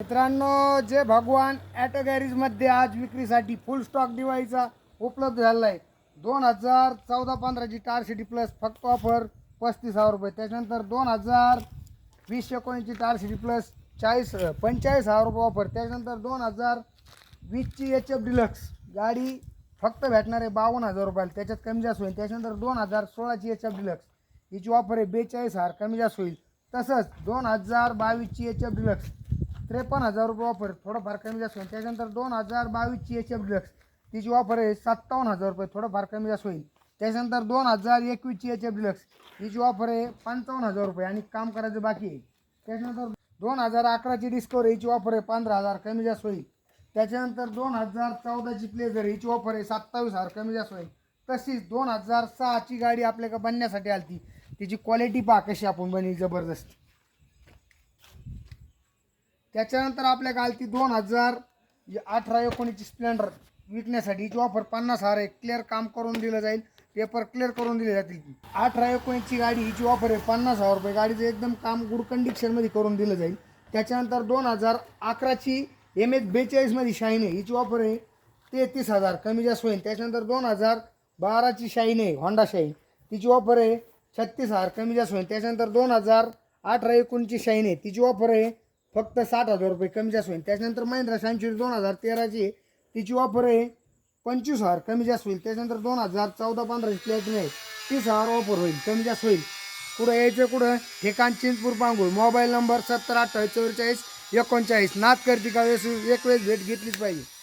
मित्रांनो जे भगवान ॲटो गॅरेजमध्ये आज विक्रीसाठी फुल स्टॉक दिवाळीचा उपलब्ध झालेला आहे दोन हजार चौदा पंधराची टार सिटी प्लस फक्त ऑफर पस्तीस हजार रुपये. त्याच्यानंतर दोन हजार वीस एकोणीसची टार सिटी प्लस चाळीस पंचेचाळीस हजार रुपये ऑफर त्याच्यानंतर दोन हजार वीसची एच एफ डिलक्स गाडी फक्त भेटणार आहे बावन्न हजार रुपयाला. त्याच्यात कमी जास्त होईल. त्याच्यानंतर दोन हजार सोळाची एच एफ डिलक्स हिची ऑफर आहे बेचाळीस हजार कमी जास्त होईल. तसंच दोन हजार बावीसची एच एफ डिलक्स त्रेपन्न हजार रुपये ऑफर थोडंफार कमी जास्त होईल. त्याच्यानंतर दोन हजार बावीसची एच एफ डिलक्स तिची ऑफर आहे सत्तावन्न हजार रुपये. थोडंफार कमी जास्त होईल. त्याच्यानंतर दोन हजार एकवीसची एच एफ डिलक्स हिची ऑफर आहे पंचावन्न हजार रुपये. आणि काम करायचं बाकी आहे. त्याच्यानंतर दोन हजार अकराची डिस्कवर हिची ऑफर आहे पंधरा हजार कमी जास्त होईल. त्याच्यानंतर दोन हजार चौदाची प्लेजर हिची ऑफर आहे सत्तावीस हजार कमी जास्त होईल. तशीच दोन हजार सहाची गाडी आपल्याकडे बनण्यासाठी आली ती तिची क्वालिटी पहा कशी आपण बनली जबरदस्त. त्याच्यानंतर आपल्याकडे आली ती दोन हजार अठरा एकोणीसची स्प्लेंडर विकण्यासाठी हिची ऑफर पन्नास हजार आहे क्लिअर काम करून दिलं जाईल. पेपर क्लिअर करून दिले जातील अठरा एकोणीसची गाडी हिची ऑफर आहे पन्नास हजार रुपये गाडीचं एकदम काम गुड कंडिशनमध्ये करून दिलं जाईल. त्याच्यानंतर दोन हजार अकराची एम एच बेचाळीसमध्ये शाईन आहे. हिची ऑफर आहे तेहतीस हजार कमी जास्त होईल. त्याच्यानंतर दोन हजार बाराची शाईन आहे होंडा शाईन. तिची ऑफर आहे छत्तीस हजार कमी जास्त होईल. त्याच्यानंतर दोन हजार अठरा एकोणची शाईन आहे. तिची ऑफर आहे फक्त साठ हजार रुपये कमी जास्त होईल. त्याच्यानंतर महिंद्रा सॅन्च्युरी दोन हजार तेराची तिची ऑफर आहे. पंचवीस हजार कमी जास्त होईल. त्याच्यानंतर दोन हजार चौदा पंधराची प्लॅटिन आहे. तीस हजार ऑफर होईल. कमी जास्त होईल. कुठं यायचं कुठं? ठिकाण चिंचपूर पांगूळ. मोबाईल नंबर सत्तर अठ्ठावीस चौवेचाळीस एकोणचाळीस. नाथ करते का? वेळेस एक वेळेस भेट घेतलीच पाहिजे.